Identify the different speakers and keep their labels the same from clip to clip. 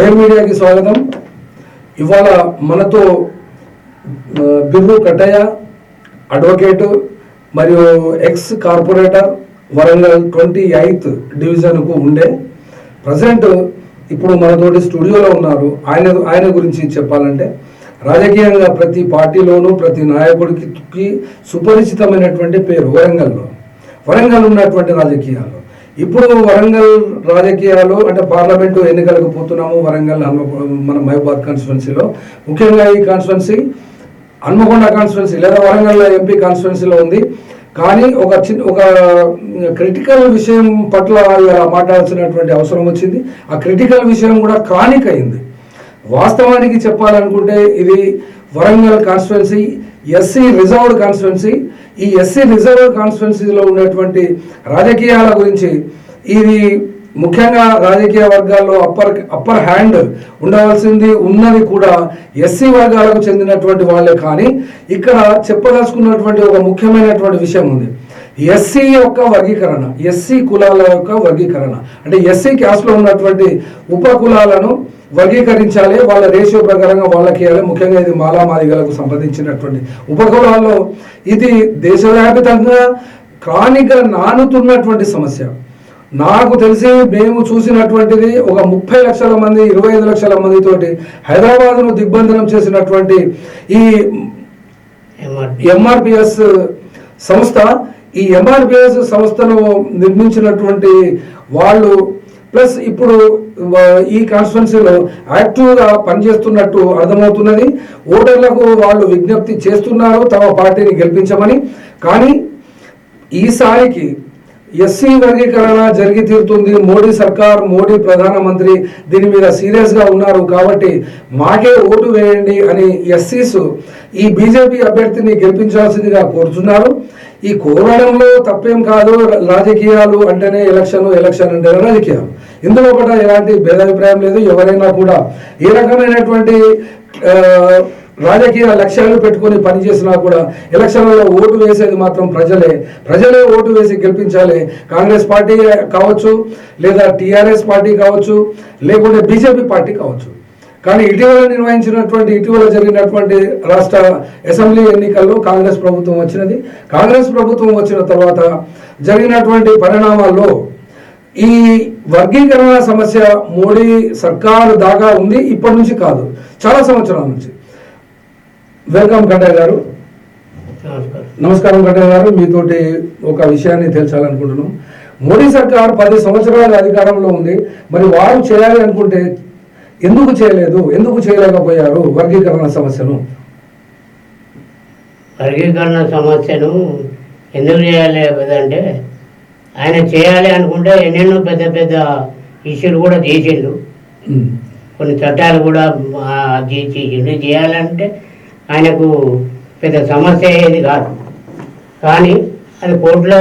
Speaker 1: Fair మీడియాకి స్వాగతం. ఇవాళ మనతో బిర్రు కట్టయ్య అడ్వకేటు మరియు ex corporator Warangal twenty eighth డివిజన్కు ఉండే ప్రజెంట్ ఇప్పుడు మనతోటి స్టూడియోలో ఉన్నారు. ఆయన ఆయన గురించి చెప్పాలంటే రాజకీయంగా ప్రతి పార్టీలోనూ ప్రతి నాయకుడికి సుపరిచితమైనటువంటి పేరు వరంగల్లో. వరంగల్ ఉన్నటువంటి రాజకీయాలు ఇప్పుడు వరంగల్ రాజకీయాలు అంటే పార్లమెంటు ఎన్నికలకు పోతున్నాము వరంగల్ హన్మ- మన మహబాద్ కాన్స్టిట్యున్సీలో ముఖ్యంగా ఈ కాన్స్టిట్యున్సీ హన్మకొండ కాన్స్టిట్యున్సీ లేదా వరంగల్ ఎంపీ కాన్స్టిట్యున్సీలో ఉంది. కానీ ఒక చిన్న ఒక క్రిటికల్ విషయం పట్ల మాట్లాడాల్సినటువంటి అవసరం వచ్చింది. ఆ క్రిటికల్ విషయం కూడా క్రానిక్ అయింది వాస్తవానికి చెప్పాలనుకుంటే ఇది Warangal constituency SC reserved constituency. ఈ ఎస్సీ రిజర్వ్డ్ కాన్స్టిట్యున్సీలో ఉన్నటువంటి రాజకీయాల గురించి ఇది ముఖ్యంగా రాజకీయ వర్గాల్లో అప్పర్ అప్పర్ హ్యాండ్ ఉండవలసింది ఉన్నది కూడా ఎస్సీ వర్గాలకు చెందినటువంటి వాళ్ళే కానీ ఇక్కడ చెప్పదలుచుకున్నటువంటి ఒక ముఖ్యమైనటువంటి విషయం ఉంది. ఎస్సీ యొక్క వర్గీకరణ ఎస్సీ కులాల యొక్క వర్గీకరణ. అంటే ఎస్సీ క్యాస్ట్లో ఉన్నటువంటి ఉప కులాలను వర్గీకరించాలి వాళ్ళ రేషియో ప్రకారంగా వాళ్ళకి ఇవ్వాలి. ముఖ్యంగా ఇది మాలామాదిగలకు సంబంధించినటువంటి ఉపకులాల్లో ఇది దేశవ్యాపితంగా క్రానిక్గా నానుతున్నటువంటి సమస్య. నాకు తెలిసి మేము చూసినటువంటిది ఒక ముప్పై లక్షల మంది ఇరవై ఐదు లక్షల మంది తోటి హైదరాబాద్ను దిగ్బంధనం చేసినటువంటి ఈ ఎంఆర్పిఎస్ సంస్థ ఈ ఎంఆర్పిఎస్ సంస్థను నిర్మించినటువంటి వాళ్ళు ప్లస్ ఇప్పుడు ఈ కాన్స్టిట్యున్సీలో యాక్టివ్గా పనిచేస్తున్నట్టు అర్థమవుతున్నది. ఓటర్లకు వాళ్ళు విజ్ఞప్తి చేస్తున్నారు తమ పార్టీని గెలిపించమని. కానీ ఈసారికి ఎస్సీ వర్గీకరణ జరిగి తీరుతుంది. మోడీ సర్కార్ మోడీ ప్రధానమంత్రి దీని మీద సీరియస్గా ఉన్నారు కాబట్టి మాకే ఓటు వేయండి అని ఎస్సీస్ ఈ బీజేపీ అభ్యర్థిని గెలిపించాల్సిందిగా కోరుతున్నారు. ఈ కోరడంలో తప్పేం కాదు. రాజకీయాలు అంటేనే ఎలక్షన్ ఎలక్షన్ అంటేనే రాజకీయాలు ఇందులో కూడా ఎలాంటి భేదాభిప్రాయం లేదు. ఎవరైనా కూడా ఏ రకమైనటువంటి రాజకీయ లక్ష్యాలు పెట్టుకొని పనిచేసినా కూడా ఎలక్షన్లలో ఓటు వేసేది మాత్రం ప్రజలే. ప్రజలే ఓటు వేసి గెలిపించాలి. కాంగ్రెస్ పార్టీ కావచ్చు లేదా టీఆర్ఎస్ పార్టీ కావచ్చు లేకుంటే బీజేపీ పార్టీ కావచ్చు. కానీ ఇటీవల నిర్వహించినటువంటి ఇటీవల జరిగినటువంటి రాష్ట్ర అసెంబ్లీ ఎన్నికల్లో కాంగ్రెస్ ప్రభుత్వం వచ్చినది. కాంగ్రెస్ ప్రభుత్వం వచ్చిన తర్వాత జరిగినటువంటి పరిణామాల్లో ఈ వర్గీకరణ సమస్య మోడీ సర్కారు దాకా ఉంది ఇప్పటి నుంచి కాదు. చాలా సంవత్సరాల నుంచి. వెల్కమ్ కట్టయ్య గారు.
Speaker 2: నమస్కారం.
Speaker 1: నమస్కారం కట్టయ్య గారు. మీతోటి ఒక విషయాన్ని తెలుసాలనుకుంటున్నాం మోడీ సర్కార్ పది సంవత్సరాల అధికారంలో ఉంది. మరి వారు చేయాలి అనుకుంటే ఎందుకు చేయలేదు? ఎందుకు చేయలేకపోయారు? వర్గీకరణ సమస్యను.
Speaker 2: వర్గీకరణ సమస్యను ఎందుకు చేయాలి అంటే ఆయన చేయాలి అనుకుంటే ఎన్నెన్నో పెద్ద పెద్ద ఇష్యూలు కూడా చేసిండు. కొన్ని చట్టాలు కూడా చేసిండు చేయాలంటే ఆయనకు పెద్ద సమస్య అయ్యేది కాదు కానీ అది కోర్టులో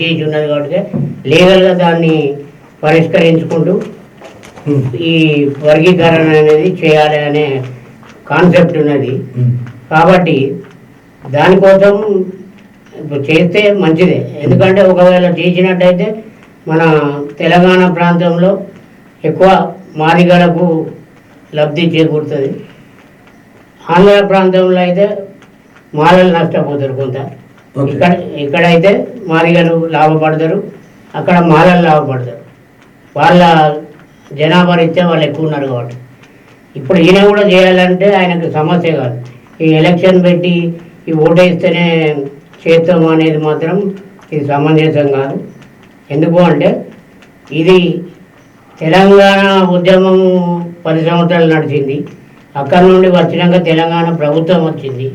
Speaker 2: చేసి ఉన్నది కాబట్టి లీగల్గా దాన్ని పరిష్కరించుకుంటూ. ఈ వర్గీకరణ అనేది చేయాలి అనే కాన్సెప్ట్ ఉన్నది. కాబట్టి దానికోసం చేస్తే మంచిదే ఎందుకంటే ఒకవేళ చేసినట్టయితే మన తెలంగాణ ప్రాంతంలో ఎక్కువ మాదిగలకు లబ్ధి చేకూరుతుంది ఆంధ్ర ప్రాంతంలో అయితే మాలలు నష్టపోతారు కొంత. ఇక్కడ ఇక్కడైతే మాదిగలు లాభపడతారు అక్కడ మాలలు లాభపడతారు. వాళ్ళ జనాభా రీత్యా వాళ్ళు ఎక్కువ ఉన్నారు కాబట్టి. ఇప్పుడు ఈయన కూడా చేయాలంటే ఆయనకు సమస్య కాదు. ఈ ఎలక్షన్ పెట్టి ఈ ఓటేస్తేనే చేస్తాము అనేది మాత్రం ఇది సమంజసం కాదు. ఎందుకు అంటే ఇది తెలంగాణ ఉద్యమం పది సంవత్సరాలు నడిచింది. అక్కడి నుండి వచ్చినాక తెలంగాణ ప్రభుత్వం వచ్చింది.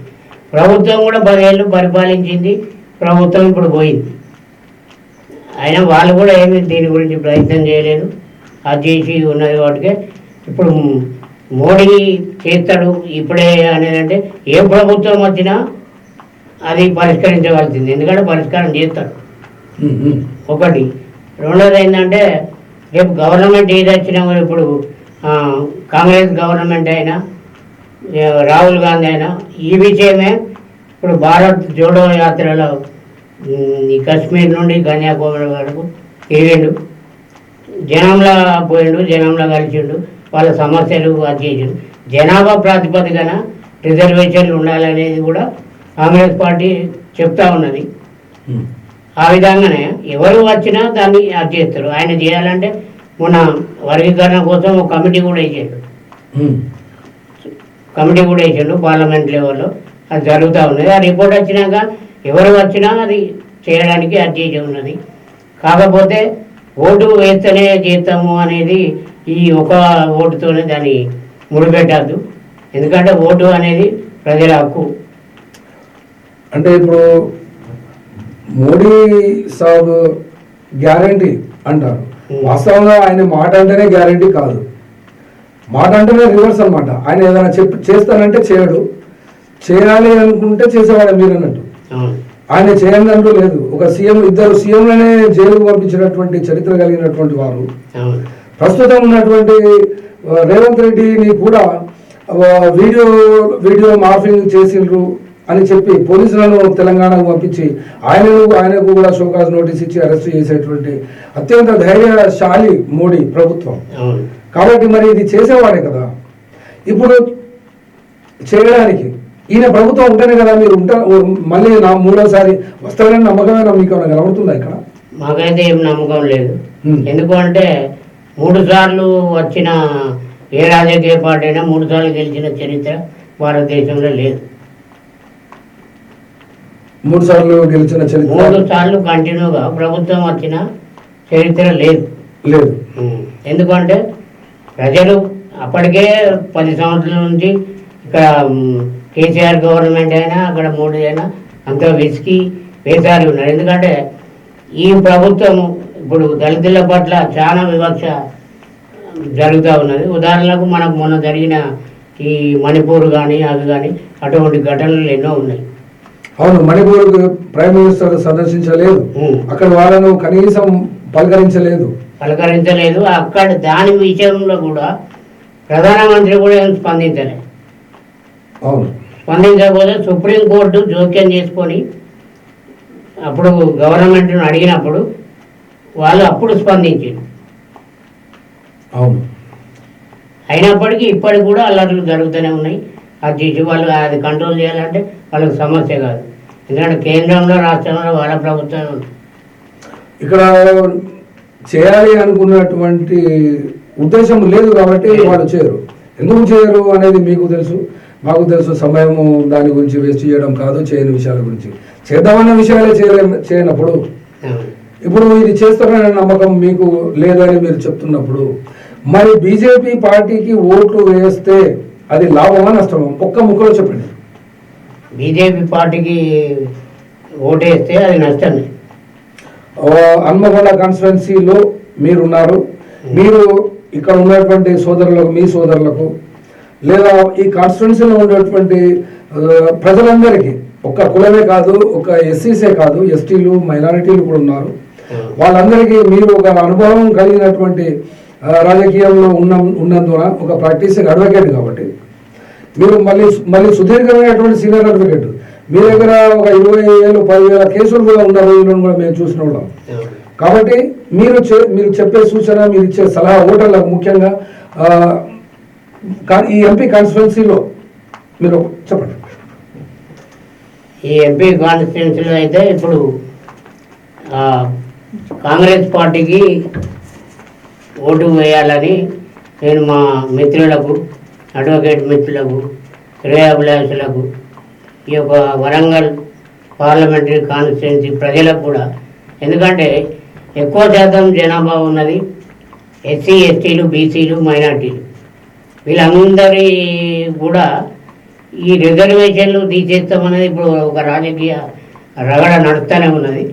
Speaker 2: ప్రభుత్వం కూడా పదేళ్ళు పరిపాలించింది. ప్రభుత్వం ఇప్పుడు పోయింది. అయినా వాళ్ళు కూడా ఏమి దీని గురించి ప్రయత్నం చేయలేదు. అది చేసి ఉన్నది వాటికే ఇప్పుడు మోడీ చేస్తాడు ఇప్పుడే అనేది అంటే ఏ ప్రభుత్వం వచ్చినా అది పరిష్కరించవలసింది ఎందుకంటే పరిష్కారం చేస్తాడు. ఒకటి. రెండోది ఏంటంటే రేపు గవర్నమెంట్ ఏది వచ్చినా ఇప్పుడు కాంగ్రెస్ గవర్నమెంట్ అయినా రాహుల్ గాంధీ అయినా ఈ విషయమే ఇప్పుడు భారత్ జోడో యాత్రలో కశ్మీర్ నుండి కన్యాకుమారి వరకు తిరిగిండు జనంలో పోయిండు జనంలో కలిసిండు వాళ్ళ సమస్యలు అది చేసిండు. జనాభా ప్రాతిపదికన రిజర్వేషన్లు ఉండాలనేది కూడా కాంగ్రెస్ పార్టీ చెప్తా ఉన్నది. ఆ విధంగానే ఎవరు వచ్చినా దాన్ని అది చేస్తారు. ఆయన చేయాలంటే మొన్న వర్గీకరణ కోసం ఒక కమిటీ కూడా వేసాడు. కమిటీ కూడా వేసాడు పార్లమెంట్ లెవెల్లో. అది జరుగుతూ ఉన్నది. ఆ రిపోర్ట్ వచ్చినాక ఎవరు వచ్చినా అది చేయడానికి అది చేసి ఉన్నది. కాకపోతే ఓటు వేస్తేనే చేస్తాము అనేది ఈ ఒక ఓటుతోనే దాన్ని ముడిపెట్టద్దు. ఎందుకంటే ఓటు అనేది ప్రజల హక్కు.
Speaker 1: అంటే ఇప్పుడు మోడీ సాబ్ గ్యారంటీ అంటారు. వాస్తవంగా ఆయన మాట అంటేనే గ్యారంటీ కాదు. మాట అంటేనే రివర్స్ అన్నమాట. ఆయన ఏదైనా చెప్పి చేస్తానంటే చేయడు. చేయాలి అనుకుంటే చేసేవాడు మీరు అన్నట్టు
Speaker 2: అవును
Speaker 1: ఆయన చేయండి అంటూ లేదు. ఒక సీఎం ఇద్దరు సీఎంలనే జైలుకు పంపించినటువంటి చరిత్ర కలిగినటువంటి వారు.
Speaker 2: అవును
Speaker 1: ప్రస్తుతం ఉన్నటువంటి రేవంత్ రెడ్డిని కూడా వీడియో వీడియో మార్ఫింగ్ చేసిండ్రు. అని చెప్పి పోలీసులను తెలంగాణకు పంపించి ఆయనను ఆయనకు కూడా షోకాజ్ నోటీస్ ఇచ్చి అరెస్ట్ చేసేటువంటి అత్యంత ధైర్యశాలి మోడీ ప్రభుత్వం. కాబట్టి మరి ఇది చేసేవాడే కదా. ఇప్పుడు చేయడానికి ఈయన ప్రభుత్వం ఉంటేనే కదా మీరు ఉంటా మళ్ళీ నా మూడోసారి వస్తారని నమ్మకమైన మీకు ఏమైనా కనబడుతుందా ఇక్కడ?
Speaker 2: మాకైతే ఏం నమ్మకం లేదు. ఎందుకు అంటే మూడు సార్లు వచ్చిన ఏ రాజకీయ పార్టీ అయినా మూడు సార్లు గెలిచిన చరిత్ర భారతదేశంలో లేదు.
Speaker 1: మూడు సార్లు గెలిచిన చరిత్ర.
Speaker 2: మూడు సార్లు కంటిన్యూగా ప్రభుత్వం వచ్చిన చరిత్ర లేదు.
Speaker 1: లేదు.
Speaker 2: ఎందుకంటే ప్రజలు అప్పటికే పది సంవత్సరాల నుంచి ఇక్కడ కేసీఆర్ గవర్నమెంట్ అయినా అక్కడ మోడీ అయినా అంత విసికి వేసారి ఉన్నారు. ఎందుకంటే ఈ ప్రభుత్వం ఇప్పుడు దళితుల పట్ల చాలా వివక్ష జరుగుతూ ఉన్నది. ఉదాహరణకు మనకు మొన్న జరిగిన ఈ మణిపూర్ కానీ అవి కానీ అటువంటి ఘటనలు ఎన్నో ఉన్నాయి.
Speaker 1: అవును మణిపూర్ ప్రైమ్ మినిస్టర్ సందర్శించలేదు. అక్కడ వాళ్ళను కనీసం పలకరించలేదు.
Speaker 2: పలకరించలేదు. అక్కడ దాని విషయంలో కూడా ప్రధానమంత్రి కూడా ఏం స్పందించలేదు
Speaker 1: అవును.
Speaker 2: స్పందించకపోతే సుప్రీంకోర్టు జోక్యం చేసుకొని అప్పుడు గవర్నమెంట్ను అడిగినప్పుడు వాళ్ళు అప్పుడు స్పందించారు.
Speaker 1: అవును.
Speaker 2: అయినప్పటికీ ఇప్పటికి కూడా అల్లర్లు జరుగుతూనే ఉన్నాయి. అది వాళ్ళు అది కంట్రోల్ చేయాలంటే వాళ్ళకి సమస్య కాదు. ఎందుకంటే కేంద్రంలో రాష్ట్రంలో వాళ్ళ ప్రభుత్వం.
Speaker 1: ఇక్కడ చేయాలి అనుకున్నటువంటి ఉద్దేశం లేదు కాబట్టి వాళ్ళు చేయరు. ఎందుకు చేయరు అనేది మీకు తెలుసు. మాకు తెలుసు సమయము దాని గురించి వేస్ట్ చేయడం కాదు చేయని విషయాల గురించి. చేద్దామన్న విషయాలే చేయలే చేయనప్పుడు. ఇప్పుడు ఇది చేస్తారనే నమ్మకం మీకు లేదని మీరు చెప్తున్నప్పుడు మరి బీజేపీ పార్టీకి ఓట్లు వేస్తే అది లాభమా నష్టమా? ఒక్క ముక్కలో చెప్పండి.
Speaker 2: బీజేపీ పార్టీకి ఓటేస్తే అది నష్టమే.
Speaker 1: హన్మకొండ కాన్స్టిట్యున్సీలో మీరున్నారు. మీరు ఇక్కడ ఉన్నటువంటి సోదరులకు మీ సోదరులకు లేదా ఈ కాన్స్టిట్యున్సీలో ఉన్నటువంటి ప్రజలందరికీ ఒక్క కులమే కాదు ఒక ఎస్సీసే కాదు ఎస్టీలు మైనారిటీలు కూడా ఉన్నారు. వాళ్ళందరికీ మీరు ఒక అనుభవం కలిగినటువంటి రాజకీయంలో ఉన్న ఉన్నందున ఒక ప్రాక్టీసింగ్ అడ్వకేట్ కాబట్టి మీరు మళ్ళీ మళ్ళీ సుదీర్ఘమైనటువంటి సీనియర్ అడ్వకేట్. మీ దగ్గర ఒక ఇరవై వేలు పదివేల కేసులు కూడా ఉన్న రోజులను కూడా మేము చూసిన వాళ్ళం. కాబట్టి మీరు మీరు చెప్పే సూచన మీరు ఇచ్చే సలహా ఓటర్లకు ముఖ్యంగా కా- ఈ ఎంపీ కాన్స్టిట్యున్సీలో మీరు చెప్పండి.
Speaker 2: ఈ ఎంపీ కాన్స్టిట్యున్సీలో అయితే ఇప్పుడు కాంగ్రెస్ పార్టీకి ఓటు వేయాలని నేను మా మిత్రులకు అడ్వకేట్ మిత్రులకు శ్రేయాభిలాషులకు ఈ యొక్క వరంగల్ పార్లమెంటరీ కాన్స్టిట్యున్సీ ప్రజలకు కూడా. ఎందుకంటే ఎక్కువ శాతం జనాభా ఉన్నది ఎస్సీ ఎస్టీలు బీసీలు మైనార్టీలు. వీళ్ళందరి కూడా ఈ రిజర్వేషన్లు తీసేస్తామనేది ఇప్పుడు ఒక రాజకీయ రగడ నడుస్తూనే ఉన్నది.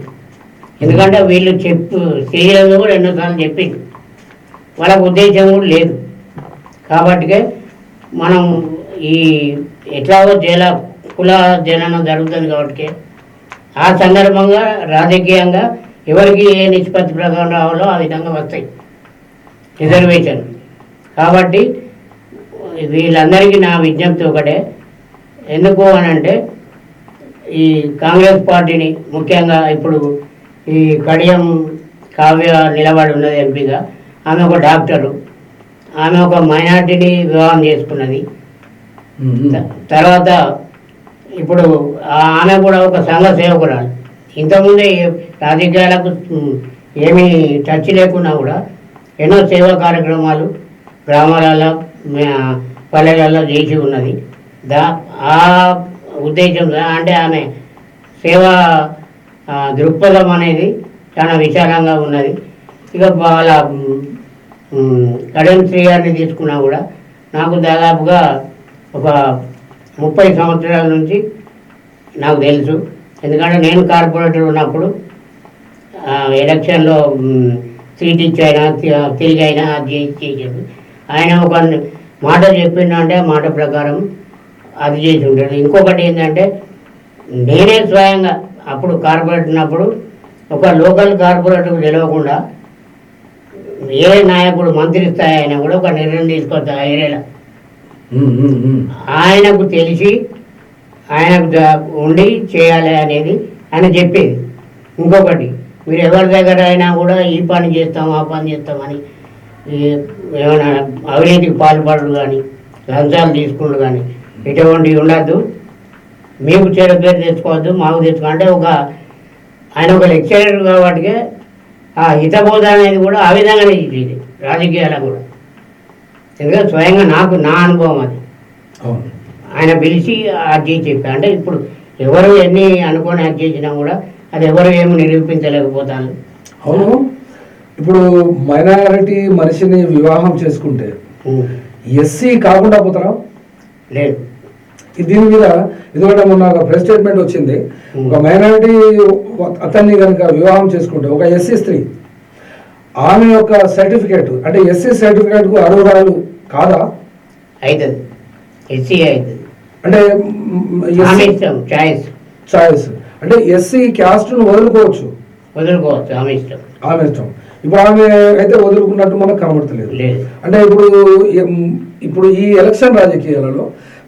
Speaker 2: ఎందుకంటే వీళ్ళు చెప్పు శ్రీలంగా కూడా ఎన్నోసార్లు చెప్పింది వాళ్ళకు ఉద్దేశం కూడా లేదు. కాబట్టికే మనం ఈ ఎట్లాగో జల కుల జననం జరుగుతుంది కాబట్టి ఆ సందర్భంగా రాజకీయంగా ఎవరికి ఏ నిష్పత్తి ప్రకారం రావాలో ఆ విధంగా వస్తాయి. రిజర్వేషన్. కాబట్టి వీళ్ళందరికీ నా విజ్ఞప్తి ఒకటే. ఎందుకు అని అంటే ఈ కాంగ్రెస్ పార్టీని ముఖ్యంగా ఇప్పుడు ఈ కడియం కావ్య నిలబడి ఉన్నది ఎంపీగా ఆమె ఒక డాక్టరు. ఆమె ఒక మైనార్టీని వివాహం చేసుకున్నది. తర్వాత ఇప్పుడు ఆమె కూడా ఒక సంఘ సేవకురాలు. ఇంతకుముందే రాజకీయాలకు ఏమీ టచ్ లేకున్నా కూడా ఎన్నో సేవా కార్యక్రమాలు గ్రామాలలో పల్లెలలో చేసి ఉన్నది. దా ఆ ఉద్దేశంతో అంటే ఆమె సేవా దృక్పథం అనేది చాలా విశాలంగా ఉన్నది. ఇక వాళ్ళ ఉమ్, ఉమ్, కడెం తీసుకున్నా కూడా నాకు దాదాపుగా ఒక ముప్పై సంవత్సరాల నుంచి నాకు తెలుసు. ఎందుకంటే నేను కార్పొరేటర్ ఉన్నప్పుడు ఎలక్షన్లో సీట్ ఇచ్చైనా తి- తిరిగి అయినా అది చేసి చేసేది. ఆయన ఒక మాట చెప్పిందంటే మాట ప్రకారం అది చేసి ఉంటాడు ఇంకొకటి ఏంటంటే నేనే స్వయంగా అప్పుడు కార్పొరేటర్ ఉన్నప్పుడు ఒక లోకల్ కార్పొరేటర్ తెలియకుండా ఏ నాయకుడు మంత్రి స్థాయి అయినా కూడా ఒక నిర్ణయం తీసుకొస్తా ఆ ఏరియాలో. ఆయనకు తెలిసి ఆయనకు ఉండి చేయాలి అనేది ఆయన చెప్పేది. ఇంకొకటి మీరు ఎవరి దగ్గర అయినా కూడా ఈ పని చేస్తాం ఆ పని చేస్తామని ఏమైనా అవినీతికి పాల్పడరు కానీ లంచాలు తీసుకుంటారు కానీ ఇటువంటివి ఉండద్దు. మీకు చెడు పేరు తెచ్చుకోవద్దు మాకు తెచ్చుకో అంటే ఒక ఆయన ఒక లెక్చరర్ కాబట్టి ఆ హితబోధ అనేది కూడా ఆ విధంగానే ఇచ్చేది రాజకీయాలకు కూడా. ఎందుకంటే స్వయంగా నాకు నా అనుభవం అది.
Speaker 1: అవును.
Speaker 2: ఆయన పిలిచి అది చేసి చెప్పా అంటే ఇప్పుడు ఎవరు ఎన్ని అనుకొని అది చేసినా కూడా అది ఎవరు ఏమి నిరూపించలేకపోతాను
Speaker 1: అవును. ఇప్పుడు మైనారిటీ మనిషిని వివాహం చేసుకుంటే. ఎస్సీ కాకుండా పోతారా?
Speaker 2: లేదు.
Speaker 1: దీని మీద ఎందుకంటే మొన్న ఒక ప్రెస్ స్టేట్మెంట్ వచ్చింది. ఒక మైనారిటీ అతన్ని కనుక వివాహం చేసుకుంటే ఒక ఎస్సీ స్త్రీ ఆమె యొక్క సర్టిఫికేట్ అంటే ఎస్సీ సర్టిఫికేట్కు అర్హురాలు కాదా?
Speaker 2: అవుతుంది ఎస్సీ అవుతుంది
Speaker 1: అంటే
Speaker 2: చాయిస్
Speaker 1: చాయిస్ అంటే ఎస్సీ క్యాస్ట్ను వదులుకోవచ్చు.
Speaker 2: వదులుకోవచ్చు ఆమె ఇష్టం.
Speaker 1: ఆమె ఇష్టం. ఇప్పుడు ఆమె అయితే వదులుకున్నట్టు మనకు కనబడతలేదు.
Speaker 2: లేదు.
Speaker 1: అంటే ఇప్పుడు ఇప్పుడు ఈ ఎలక్షన్ రాజకీయాలలో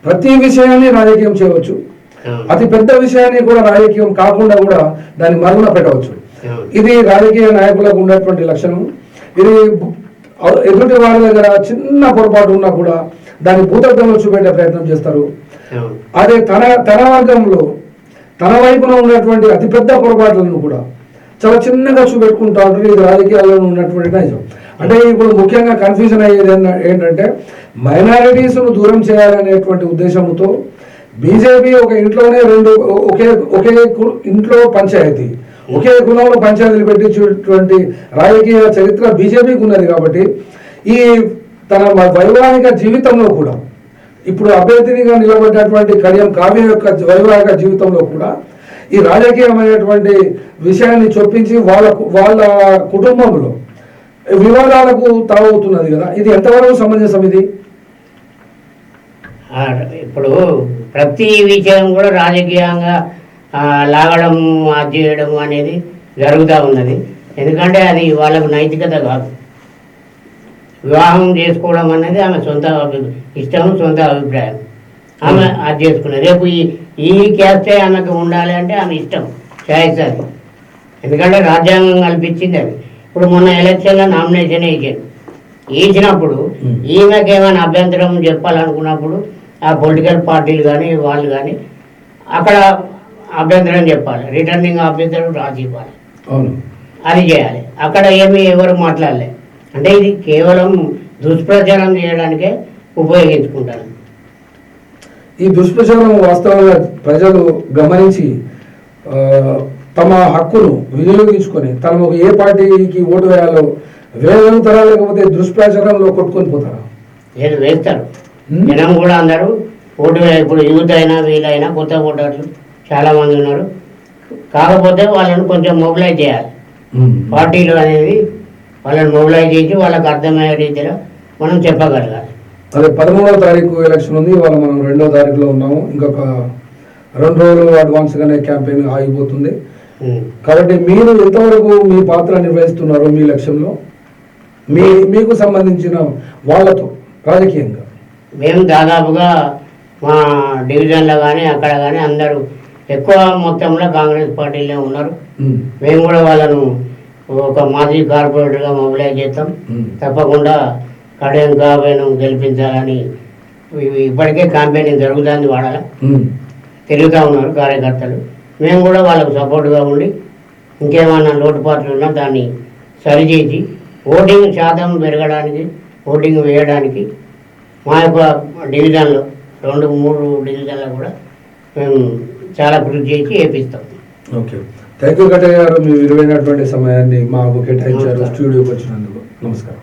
Speaker 1: ప్రతి విషయాన్ని రాజకీయం చేయవచ్చు. అతి పెద్ద విషయాన్ని కూడా రాజకీయం కాకుండా కూడా దాన్ని మరుగున పెట్టవచ్చు. ఇది రాజకీయ నాయకులకు ఉన్నటువంటి లక్షణం. ఇది ఎదుటి వారి దగ్గర చిన్న పొరపాటు ఉన్నా కూడా దాన్ని భూతత్వంలో చూపెట్టే ప్రయత్నం చేస్తారు. అదే తన తన వర్గంలో తన వైపున ఉన్నటువంటి అతిపెద్ద పొరపాట్లను కూడా చాలా చిన్నగా చూపెట్టుకుంటా ఉంటారు. ఇది రాజకీయాల్లో ఉన్నటువంటి నైజం. అంటే ఇప్పుడు ముఖ్యంగా కన్ఫ్యూజన్ అయ్యేది ఏంటంటే మైనారిటీస్ను దూరం చేయాలనేటువంటి ఉద్దేశంతో బీజేపీ ఒక ఇంట్లోనే రెండు ఒకే ఒకే కు- ఇంట్లో పంచాయతీ ఒకే కులంలో పంచాయతీలు పెట్టించేటువంటి రాజకీయ చరిత్ర బీజేపీకి ఉన్నది కాబట్టి ఈ తన వైవాహిక జీవితంలో కూడా ఇప్పుడు అభ్యర్థినిగా నిలబడినటువంటి కడియం కావ్య యొక్క వైవాహిక జీవితంలో కూడా ఈ రాజకీయమైనటువంటి విషయాన్ని చొప్పించి వాళ్ళ వాళ్ళ కుటుంబంలో వివాదాలకు తావవుతున్నది కదా. ఇది ఎంతవరకు సమంజసం ఇది?
Speaker 2: ఇప్పుడు ప్రతి విషయం కూడా రాజకీయంగా లాగడం అది చేయడం అనేది జరుగుతూ ఉన్నది. ఎందుకంటే అది వాళ్ళకు నైతికత కాదు. వివాహం చేసుకోవడం అనేది ఆమె సొంత అభి- ఇష్టం సొంత అభిప్రాయం. ఆమె అది చేసుకున్నది. రేపు ఈ ఈ క్యాస్టే ఆమెకు ఉండాలి అంటే ఆమె ఇష్టం. చాయిస్ అది. ఎందుకంటే రాజ్యాంగం కల్పించింది అది. ఇప్పుడు మొన్న ఎలక్షన్లో నామినేషన్ వేసాడు వేసినప్పుడు. ఈమెకి ఏమైనా అభ్యంతరం చెప్పాలనుకున్నప్పుడు ఆ పొలిటికల్ పార్టీలు కానీ వాళ్ళు కానీ అక్కడ అభ్యంతరం చెప్పాలి. రిటర్నింగ్ ఆఫీసర్ రాసి ఇవ్వాలి.
Speaker 1: అవును.
Speaker 2: అది చేయాలి. అక్కడ ఏమి ఎవరు మాట్లాడలే. అంటే ఇది కేవలం దుష్ప్రచారం చేయడానికే ఉపయోగించుకుంటారు.
Speaker 1: ఈ దుష్ప్రచారం వాస్తవంగా ప్రజలు గమనించి తమ హక్కును వినియోగించుకొని తమ ఏ పార్టీకి ఓటు వేయాలో వేయగలుగుతారా లేకపోతే దుష్ప్రచారంలో కొట్టుకొని పోతారా?
Speaker 2: లేదు వేస్తారు. జనం కూడా అందరూ ఓటు ఇప్పుడు యూత్ అయినా వీళ్ళైనా కొత్త ఓటర్లు చాలా మంది ఉన్నారు. కాకపోతే వాళ్ళని కొంచెం మొబిలైజ్ చేయాలి. పార్టీలు అనేది వాళ్ళని మొబిలైజ్ చేసి వాళ్ళకి అర్థమయ్యే రీతిలో మనం చెప్పగలగాలి.
Speaker 1: అదే పదమూడవ తారీఖు ఎలక్షన్ ఉంది. ఇవాళ మనం రెండో తారీఖులో ఉన్నాము. ఇంకొక రెండు రోజులు అడ్వాన్స్గానే క్యాంపెయిన్ ఆగిపోతుంది. కాబట్టి మీరు ఎంతవరకు మీ పాత్ర నిర్వహిస్తున్నారు మీ లక్ష్యంలో? మీ మీకు సంబంధించిన వాళ్ళతో రాజకీయంగా.
Speaker 2: మేము దాదాపుగా మా డివిజన్లో కానీ అక్కడ కానీ అందరూ ఎక్కువ మొత్తంలో కాంగ్రెస్ పార్టీలో ఉన్నారు. మేము కూడా వాళ్ళను ఒక మాజీ కార్పొరేటర్గా మొబిలైజ్ చేస్తాం. తప్పకుండా కడియం కాబోయేను గెలిపించాలని ఇప్పటికే క్యాంపెయినింగ్ జరుగుతుంది వాడాల
Speaker 1: ఉమ్.
Speaker 2: తిరుగుతూ ఉన్నారు కార్యకర్తలు. మేము కూడా వాళ్ళకు సపోర్ట్గా ఉండి ఇంకేమైనా లోటుపాట్లు ఉన్నా దాన్ని సరిచేసి ఓటింగ్ శాతం పెరగడానికి ఓటింగ్ వేయడానికి మా యొక్క డివిజన్లో రెండు మూడు డివిజన్లో కూడా మేము చాలా కృషి చేసి వేపిస్తాం
Speaker 1: ఓకే. థ్యాంక్ యూ కటయ్య గారు మీ విలువైనటువంటి సమయాన్ని మాకు కేటాయించారు. స్టూడియోకి వచ్చినందుకు నమస్కారం.